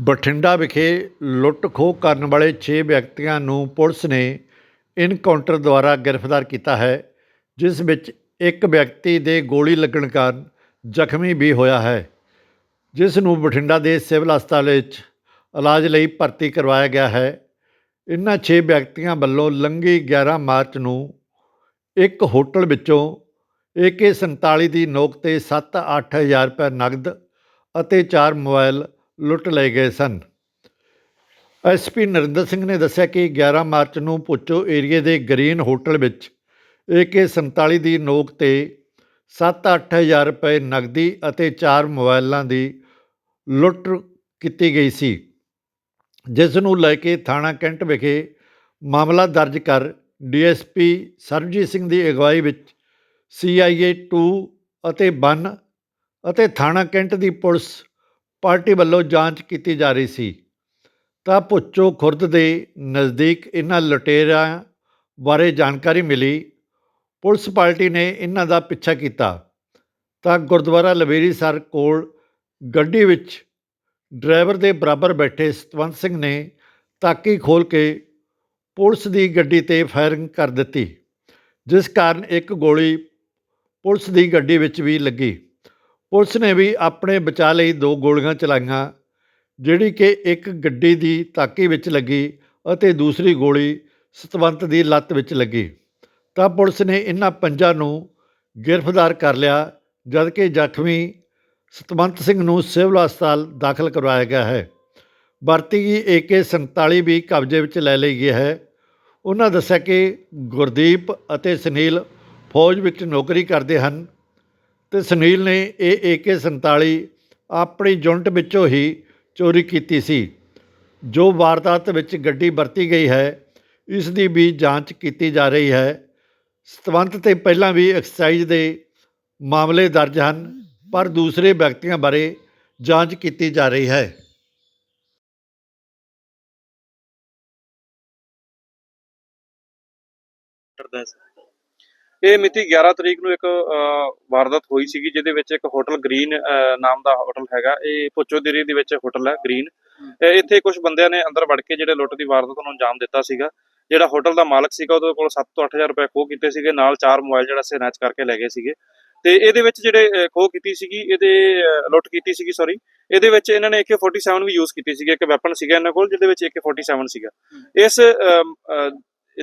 ਬਠਿੰਡਾ ਵਿਖੇ ਲੁੱਟ ਖੋਹ ਕਰਨ ਵਾਲੇ 6 ਵਿਅਕਤੀਆਂ ਨੂੰ ਪੁਲਿਸ ਨੇ ਇਨਕਾਊਂਟਰ ਦੁਆਰਾ ਗ੍ਰਿਫਤਾਰ ਕੀਤਾ ਹੈ, ਜਿਸ ਵਿੱਚ ਇੱਕ ਵਿਅਕਤੀ ਦੇ ਗੋਲੀ ਲੱਗਣ ਕਾਰਨ ਜ਼ਖਮੀ ਵੀ ਹੋਇਆ ਹੈ। ਜਿਸ ਨੂੰ ਬਠਿੰਡਾ ਦੇ ਸਿਵਲ ਹਸਪਤਾਲ ਵਿੱਚ ਇਲਾਜ ਲਈ ਭਰਤੀ ਕਰਵਾਇਆ ਗਿਆ ਹੈ। ਇਨ੍ਹਾਂ 6 ਵਿਅਕਤੀਆਂ ਵੱਲੋਂ ਲੰਘੀ 11 ਮਾਰਚ ਨੂੰ ਇੱਕ ਹੋਟਲ ਵਿੱਚੋਂ AK47 ਦੀ ਨੋਕ ਤੇ 7-8000 ਰੁਪਏ ਨਗਦ ਅਤੇ 4 ਮੋਬਾਈਲ ਲੁੱਟ ਲਏ ਗਏ ਸਨ। ਐਸਪੀ ਨਰਿੰਦਰ ਸਿੰਘ ਨੇ ਦੱਸਿਆ ਕਿ 11 ਮਾਰਚ ਨੂੰ ਪੁੱਚੋ ਏਰੀਏ ਦੇ ਗ੍ਰੀਨ ਹੋਟਲ ਵਿੱਚ AK47 ਦੀ ਨੋਕ ਤੇ 7-8000 ਰੁਪਏ ਨਗਦੀ ਅਤੇ 4 ਮੋਬਾਈਲਾਂ ਦੀ ਲੁੱਟ ਕੀਤੀ ਗਈ ਸੀ। ਜਿਸ ਨੂੰ ਲੈ ਕੇ ਥਾਣਾ ਕੈਂਟ ਵਿਖੇ ਮਾਮਲਾ ਦਰਜ ਕਰ ਡੀਐਸਪੀ ਸਰਬਜੀਤ ਸਿੰਘ ਦੀ ਅਗਵਾਈ ਵਿੱਚ ਸੀਆਈਏ 2 ਅਤੇ 1 ਅਤੇ ਥਾਣਾ ਕੈਂਟ ਦੀ ਪੁਲਿਸ ਪਾਰਟੀ ਵੱਲੋਂ ਜਾਂਚ ਕੀਤੀ ਜਾ ਰਹੀ ਸੀ। ਤਾਂ ਭੁੱਚੋ ਖੁਰਦ ਦੇ ਨਜ਼ਦੀਕ ਇਹਨਾਂ ਲੁਟੇਰਿਆਂ ਬਾਰੇ ਜਾਣਕਾਰੀ ਮਿਲੀ। ਪੁਲਿਸ ਪਾਰਟੀ ਨੇ ਇਹਨਾਂ ਦਾ ਪਿੱਛਾ ਕੀਤਾ। ਤਾਂ ਗੁਰਦੁਆਰਾ ਲਵੇਰੀ ਸਰ ਕੋਲ ਗੱਡੀ ਵਿੱਚ ਡਰਾਈਵਰ ਦੇ ਬਰਾਬਰ ਬੈਠੇ ਸਤਵੰਤ ਸਿੰਘ ਨੇ ਤਾਕੀ ਖੋਲ ਕੇ ਪੁਲਿਸ ਦੀ ਗੱਡੀ ਤੇ ਫਾਇਰਿੰਗ ਕਰ ਦਿੱਤੀ, ਜਿਸ ਕਾਰਨ ਇੱਕ ਗੋਲੀ ਪੁਲਿਸ ਦੀ ਗੱਡੀ ਵਿੱਚ ਵੀ ਲੱਗੀ। ਪੁਲਿਸ ਨੇ ਵੀ ਆਪਣੇ ਬਚਾਅ ਲਈ ਦੋ ਗੋਲੀਆਂ ਚਲਾਈਆਂ, ਜਿਹੜੀ ਕਿ ਇੱਕ ਗੱਡੀ ਦੀ ਤਾਕੀ ਵਿੱਚ ਲੱਗੀ ਅਤੇ ਦੂਸਰੀ ਗੋਲੀ ਸਤਵੰਤ ਦੀ ਲੱਤ ਵਿੱਚ ਲੱਗੀ। ਤਾਂ ਪੁਲਿਸ ਨੇ ਇਹਨਾਂ ਪੰਜਾਂ ਨੂੰ ਗ੍ਰਿਫਤਾਰ ਕਰ ਲਿਆ, ਜਦਕਿ ਜ਼ਖਮੀ ਸਤਵੰਤ ਸਿੰਘ ਨੂੰ ਸਿਵਲ ਹਸਪਤਾਲ ਦਾਖਲ ਕਰਵਾਇਆ ਗਿਆ ਹੈ। ਵਰਤੀ ਗਈ AK47 ਵੀ ਕਬਜ਼ੇ ਵਿੱਚ ਲੈ ਲਈ ਗਈ ਹੈ। ਉਹਨਾਂ ਦੱਸਿਆ ਕਿ ਗੁਰਦੀਪ ਅਤੇ ਸੁਨੀਲ ਫੌਜ ਵਿੱਚ ਨੌਕਰੀ ਕਰਦੇ ਹਨ ਤੇ ਸੁਨੀਲ ਨੇ ਇਹ AK47 ਆਪਣੀ ਯੂਨਿਟ ਵਿੱਚੋਂ ਹੀ ਚੋਰੀ ਕੀਤੀ ਸੀ। ਜੋ ਵਾਰਦਾਤ ਵਿੱਚ ਗੱਡੀ ਵਰਤੀ ਗਈ ਹੈ, ਇਸ ਦੀ ਵੀ ਜਾਂਚ ਕੀਤੀ ਜਾ ਰਹੀ ਹੈ। ਸਤਵੰਤ ਤੇ ਪਹਿਲਾਂ ਵੀ ਐਕਸਾਈਜ਼ ਦੇ ਮਾਮਲੇ ਦਰਜ ਹਨ, ਪਰ ਦੂਸਰੇ ਵਿਅਕਤੀਆਂ ਬਾਰੇ ਜਾਂਚ ਕੀਤੀ ਜਾ ਰਹੀ ਹੈ। ਕਰਦਾ ਹੈ ਇਹ ਮਿਤੀ 11 ਤਰੀਕ ਨੂੰ ਇੱਕ ਵਾਰਦਾਤ ਹੋਈ ਸੀਗੀ ਜਿਹਦੇ ਵਿੱਚ ਇੱਕ ਹੋਟਲ ਗ੍ਰੀਨ ਨਾਮ ਦਾ ਹੋਟਲ ਹੈਗਾ। ਇਹ ਪੁੱਚੋ ਦੇਰੀ ਦੇ ਵਿੱਚ ਹੋਟਲ ਹੈ ਗ੍ਰੀਨ। ਇੱਥੇ ਕੁਝ ਬੰਦਿਆਂ ਨੇ ਅੰਦਰ ਵੜ ਕੇ ਜਿਹੜੇ ਲੁੱਟ ਦੀ ਵਾਰਦਾਤ ਨੂੰ ਅੰਜਾਮ ਦਿੱਤਾ ਸੀਗਾ। ਜਿਹੜਾ ਹੋਟਲ ਦਾ ਮਾਲਕ ਸੀਗਾ ਉਹਦੇ ਕੋਲ 7 ਤੋਂ 8000 ਰੁਪਏ ਖੋਹ ਕੀਤੇ ਸੀਗੇ। ਨਾਲ ਚਾਰ ਮੋਬਾਈਲ ਜਿਹੜਾ ਸਨੈਚ ਕਰਕੇ ਲੈ ਗਏ ਸੀਗੇ। ਤੇ ਇਹਦੇ ਵਿੱਚ ਜਿਹੜੇ ਖੋਹ ਕੀਤੀ ਸੀਗੀ ਇਹਦੇ ਲੁੱਟ ਕੀਤੀ ਸੀਗੀ ਸੌਰੀ ਇਹਦੇ ਵਿੱਚ ਇਹਨਾਂ ਨੇ AK47 ਵੀ ਯੂਜ਼ ਕੀਤੀ ਸੀਗੀ। ਇੱਕ ਵੈਪਨ ਸੀਗਾ ਇਹਨਾਂ ਕੋਲ ਜਿਹਦੇ ਵਿੱਚ AK47 ਸੀਗਾ। ਇਸ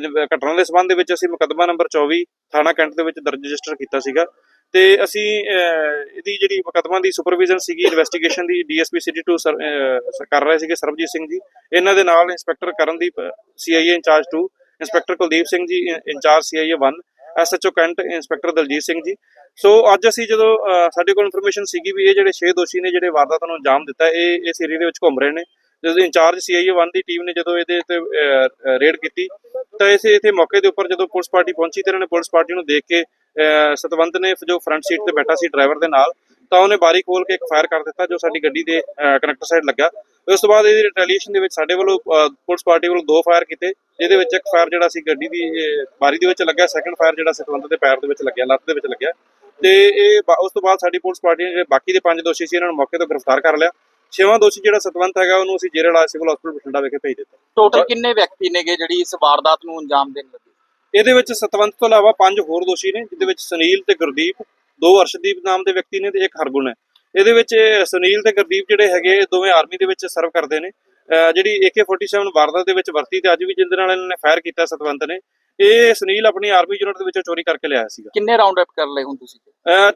ਘਟਨਾ ਦੇ ਸਬੰਧ ਦੇ ਵਿੱਚ ਅਸੀਂ ਮੁਕੱਦਮਾ ਨੰਬਰ 24 ਥਾਣਾ ਕੈਂਟ ਦੇ ਵਿੱਚ ਦਰਜ ਰਜਿਸਟਰ ਕੀਤਾ ਸੀਗਾ ਤੇ ਅਸੀਂ ਇਹਦੀ ਜਿਹੜੀ ਮੁਕੱਦਮਾ ਦੀ ਸੁਪਰਵਿਜ਼ਨ ਸੀਗੀ ਇਨਵੈਸਟੀਗੇਸ਼ਨ ਦੀ ਡੀਐਸਪੀ ਸਿਟੀ 2 ਕਰ ਰਹੇ ਸੀਗੇ ਸਰਬਜੀਤ ਸਿੰਘ ਜੀ। ਇਹਨਾਂ ਦੇ ਨਾਲ inspector Karandeep CIA incharge 2 inspector Kuldeep Singh ji ਇ- incharge CIA 1 SHO cantt inspector Daljit Singh ji. So ਅੱਜ ਅਸੀਂ ਜਦੋਂ ਅਹ, ਸਾਡੇ ਕੋਲ ਇਨਫੋਰਮੇਸ਼ਨ ਸੀਗੀ ਵੀ ਇਹ ਜਿਹੜੇ 6 ਦੋਸ਼ੀ ਨੇ ਜਿਹੜੇ ਵਾਰਦਾਤ ਨੂੰ ਅੰਜਾਮ ਦਿੱਤਾ ਇਹ ਇਸ ਏਰੀਆ ਦੇ ਵਿੱਚ ਘੁੰਮ ਰਹੇ ਨੇ। ਜਦੋਂ ਇੰਚਾਰਜ ਸੀਆਈਏ 1 ਦੀ ਟੀਮ ਨੇ ਜਦੋਂ ਇਹਦੇ ਤੇ ਰੇਡ ਕੀਤੀ, ਤਾਂ ਇਸੇ ਇੱਥੇ ਮੌਕੇ ਦੇ ਉੱਪਰ ਜਦੋਂ ਪੁਲਿਸ ਪਾਰਟੀ ਪਹੁੰਚੀ ਤੇ ਇਹਨਾਂ ਨੇ ਪੁਲਿਸ ਪਾਰਟੀ ਨੂੰ ਦੇਖ ਕੇ ਸਤਵੰਤ ਨੇ ਜੋ ਫਰੰਟ ਸੀਟ ਤੇ ਬੈਠਾ ਸੀ ਡਰਾਈਵਰ ਦੇ ਨਾਲ, ਤਾਂ ਉਹਨੇ ਬਾਰੀ ਖੋਲ ਕੇ ਇੱਕ ਫਾਇਰ ਕਰ ਦਿੱਤਾ ਜੋ ਸਾਡੀ ਗੱਡੀ ਦੇ ਕਨੈਕਟਰ ਸਾਈਡ ਲੱਗਾ। ਉਸ ਤੋਂ ਬਾਅਦ ਇਹਦੀ ਰਿਟੈਲੀਏਸ਼ਨ ਦੇ ਵਿੱਚ ਸਾਡੇ ਵੱਲੋਂ ਪੁਲਿਸ ਪਾਰਟੀ ਵੱਲੋਂ ਦੋ ਫਾਇਰ ਕੀਤੇ, ਜਿਹਦੇ ਵਿੱਚ ਇੱਕ ਫਾਇਰ ਜਿਹੜਾ ਸੀ ਗੱਡੀ ਦੀ ਬਾਰੀ ਦੇ ਵਿੱਚ ਲੱਗਿਆ ਸੈਕੰਡ ਫਾਇਰ ਜਿਹੜਾ ਸਤਵੰਤ ਦੇ ਪੈਰ ਦੇ ਵਿੱਚ ਲੱਗਿਆ, ਲੱਤ ਦੇ ਵਿੱਚ ਲੱਗਿਆ। ਤੇ ਇਹ ਬਾ- ਉਸ ਤੋਂ ਬਾਅਦ ਸਾਡੀ ਪੁਲਿਸ ਪਾਰਟੀ ਨੇ ਜਿਹੜੇ ਬਾਕੀ ਦੇ ਪੰਜ ਦੋਸ਼ੀ ਸੀ, ਇਹਨਾਂ ਨੂੰ ਮੌਕੇ ਤੋਂ ਗ੍ਰਿਫਤਾਰ ਕਰ ਲਿਆ। ਛੇਵਾਂ ਦੋਸ਼ੀ ਜਿਹੜਾ ਸਤਵੰਤ ਹੈਗਾ ਉਹਨੂੰ ਅਸੀਂ ਜੇਰੇ ਇਲਾਜ ਸਿਵਲ ਹਸਪੀਟਲ ਬਠਿੰਡਾ ਵਿਖੇ ਭੇਜ ਦਿੱਤਾ। ਟੋਟਲ ਕਿੰਨੇ ਵਿਅਕਤੀ ਨੇਗੇ ਜਿਹੜੀ ਇਸ ਵਾਰਦਾਤ ਨੂੰ ਅੰਜਾਮ ਦੇਣ ਲੱਗੇ? ਇਹਦੇ ਵਿੱਚ ਸਤਵੰਤ ਤੋਂ ਇਲਾਵਾ ਪੰਜ ਹੋਰ ਦੋਸ਼ੀ ਨੇ ਜਿਹਦੇ ਵਿੱਚ ਸੁਨੀਲ ਤੇ ਗੁਰਦੀਪ ਦੋ ਅਰਸ਼ਦੀਪ ਨਾਮ ਦੇ ਵਿਅਕਤੀ ਨੇ ਤੇ ਇੱਕ ਹਰਗੁਣ ਹੈ। ਇਹਦੇ ਵਿੱਚ ਸੁਨੀਲ ਤੇ ਗੁਰਦੀਪ ਜਿਹੜੇ ਹੈਗੇ ਦੋਵੇਂ ਆਰਮੀ ਦੇ ਵਿੱਚ ਸਰਵ ਕਰਦੇ ਨੇ। ਜਿਹੜੀ AK47 ਵਾਰਦਾਤ ਦੇ ਵਿੱਚ ਵਰਤੀ ਤੇ ਅੱਜ ਵੀ ਜਿੰਦੇ ਨਾਲ ਇਹਨਾਂ ਨੇ ਫਾਇਰ ਕੀਤਾ ਸਤਵੰਤ ਨੇ। ਇਹ ਸੁਨੀਲ ਆਪਣੀ ਆਰਮੀ ਯੂਨਿਟ ਦੇ ਵਿੱਚੋਂ ਚੋਰੀ ਕਰਕੇ ਲਿਆਇਆ ਸੀਗਾ। ਕਿੰਨੇ ਰਾਉਂਡ ਅਪ ਕਰ ਲਏ ਹੁਣ ਤੁਸੀਂ?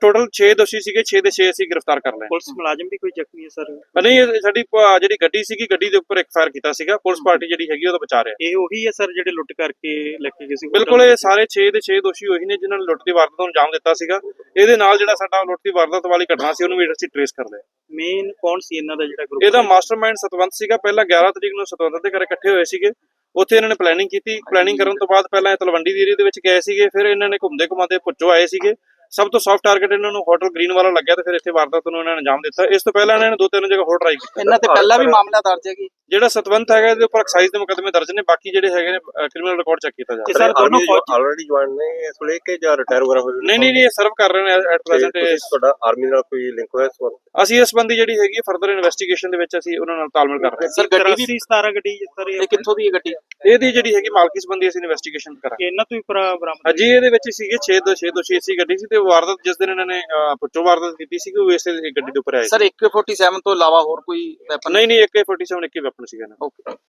ਟੋਟਲ 6 ਦੋਸ਼ੀ ਸੀਗੇ 6 ਦੇ 6 ਅਸੀਂ ਗ੍ਰਿਫਤਾਰ ਕਰ ਲਏ। ਪੁਲਿਸ ਮੁਲਾਜ਼ਮ ਵੀ ਕੋਈ ਜ਼ਖਮੀ ਹੈ ਸਰ? ਨਹੀਂ ਇਹ ਸਾਡੀ ਜਿਹੜੀ ਗੱਡੀ ਸੀਗੀ ਗੱਡੀ ਦੇ ਉੱਪਰ ਇੱਕ ਫਾਇਰ ਕੀਤਾ ਸੀਗਾ। ਪੁਲਿਸ ਪਾਰਟੀ ਜਿਹੜੀ ਹੈਗੀ ਉਹਦਾ ਬਚਾ ਰਿਹਾ। ਇਹ ਉਹੀ ਹੈ ਸਰ ਜਿਹੜੇ ਲੁੱਟ ਕਰਕੇ ਲੈ ਕੇ ਗਏ ਸੀ? ਬਿਲਕੁਲ ਇਹ ਸਾਰੇ 6 ਦੇ 6 ਦੋਸ਼ੀ ਉਹੀ ਨੇ ਜਿਨ੍ਹਾਂ ਨੇ ਲੁੱਟ ਦੀ ਵਾਰਦਾਤ ਨੂੰ ਅੰਜਾਮ ਦਿੱਤਾ ਸੀਗਾ। ਇਹਦੇ ਨਾਲ ਜਿਹੜਾ ਸਾਡਾ ਲੁੱਟ ਦੀ ਵਾਰਦਾਤ ਵਾਲੀ ਘਟਨਾ ਸੀ ਉਹਨੂੰ ਵੀ ਅਸੀਂ ਟ੍ਰੇਸ ਕਰ ਲਿਆ। ਮੇਨ ਕੌਣ ਸੀ ਇਹਨਾਂ ਦਾ ਜਿਹੜਾ ਗਰੁੱਪ ਇਹਦਾ ਮਾਸਟਰਮਾਈਂਡ ਸਤਵੰਤ ਸੀਗਾ। ਪਹਿਲਾਂ 11 ਤਰੀਕ ਨੂੰ ਸਤਵੰਤ ਦੇ ਘਰ ਇਕੱਠੇ ਹੋਏ ਸੀਗੇ। ਉੱਥੇ ਇਹਨਾਂ ਨੇ ਪਲੈਨਿੰਗ ਕੀਤੀ। ਪਲੈਨਿੰਗ ਕਰਨ ਤੋਂ ਬਾਅਦ ਪਹਿਲਾਂ ਇਹ ਤਲਵੰਡੀ ਦੀ ਏਰੀਆ ਦੇ ਵਿੱਚ ਗਏ ਸੀਗੇ ਫਿਰ ਇਹਨਾਂ ਨੇ ਘੁੰਮਦੇ ਘੁਮਾਉਂਦੇ ਭੁੱਚੋ ਆਏ ਸੀਗੇ। ਸਭ ਤੋਂ ਸੌਫਟ ਟਾਰਗੇਟ ਇਹਨਾਂ ਨੂੰ ਹੋਟਲ ਗ੍ਰੀਨ ਵਾਲਾ ਲੱਗਿਆ ਤੇ ਫਿਰ ਇੱਥੇ ਵਾਰਦਾਤ ਨੂੰ ਇਹਨਾਂ ਨੇ ਅੰਜਾਮ ਦਿੱਤਾ। ਇਸ ਤੋਂ ਪਹਿਲਾਂ ਇਹਨਾਂ ਨੇ ਦੋ ਤਿੰਨ ਜਗ੍ਹਾ ਹੋਰ ਟਰਾਈ ਕੀਤਾ। ਇਹਨਾਂ ਤੇ ਪਹਿਲਾਂ ਵੀ ਮਾਮਲਾ ਦਰਜ ਹੈ ਕਿ ਜਿਹੜਾ ਸਤਵੰਤ ਹੈਗਾ ਇਹਦੇ ਉੱਪਰ ਐਕਸਾਈਜ਼ ਦੇ ਮੁਕੱਦਮੇ ਦਰਜ ਨੇ ਬਾਕੀ ਜਿਹੜੇ ਹੈਗੇ ਨੇ ਕ੍ਰਿਮੀਨਲ ਰਿਕਾਰਡ ਚੈੱਕ ਕੀਤਾ ਜਾ ਸਰ ਦੋਨੋਂ ਫੌਜ ਆਲਰੇਡੀ ਜੁਆਇਨ ਨੇ ਇਸ ਵੇਲੇ ਕਿ ਜਾਂ ਰਿਟਾਇਰ ਵਗੈਰਾ ਹੋਏ ਨਹੀਂ ਨਹੀਂ ਨਹੀਂ ਇਹ ਸਰਵ ਕਰ ਰਹੇ ਨੇ ਐਟ ਪ੍ਰੈਜ਼ੈਂਟ ਤੁਹਾਡਾ ਆਰਮੀ ਨਾਲ ਕੋਈ ਲਿੰਕ ਹੋਇਆ ਇਸ ਵਕਤ ਅਸੀਂ ਇਸ ਸੰਬੰਧੀ ਜਿਹੜੀ ਹੈਗੀ ਫਰਦਰ ਇਨਵੈਸਟੀਗੇਸ਼ਨ ਦੇ ਵਿੱਚ ਅਸੀਂ ਉਹਨਾਂ ਨਾਲ ਤਾਲਮੇਲ ਕਰ ਰਹੇ ਸਰ ਗੱਡੀ ਵੀ 17 ਗੱਡੀ ਜਿਸ ਤਰ੍ਹਾਂ ਇਹ ਕਿੱਥੋਂ ਦੀ ਹੈ ਗੱਡੀ? ਹਾਂ ਇਹਦੀ ਜਿਹੜੀ ਹੈਗੀ ਮਾਲਕੀ ਸੰਬੰਧੀ ਅਸੀਂ ਇਨਵੈਸਟੀਗੇਸ਼ਨ ਕਰਾਂਗੇ। ਇਹਨਾਂ ਤੋਂ ਹੀ ਪਰਾ ਬਰਾਮਦ ਅਜੀ ਇਹਦੇ ਵਿੱਚ ਸੀਗੇ 6 ਤੋਂ 6 ਤੋਂ 6 ਸੀ ਗੱਡੀ ਸੀ ਤੇ ਵਾਰਦਾਤ ਜਿਸ ਦਿਨ ਇਹਨਾਂ ਨੇ ਪੁੱਛੋ ਵਾਰਦਾਤ ਕੀਤੀ ਸੀ ਉਹ ਇਸੇ ਗੱਡੀ ਦੇ ਉੱਪਰ ਆਏ। ਸਰ AK47 ਤੋਂ ਇਲਾਵਾ ਹੋਰ ਕੋਈ ਵੈਪਨ ਨਹੀਂ ਨਹੀਂ AK47 ਇੱਕ ਹੀ ਵੈਪਨ ਸੀਗਾ ਕੋਲ। ਓਕੇ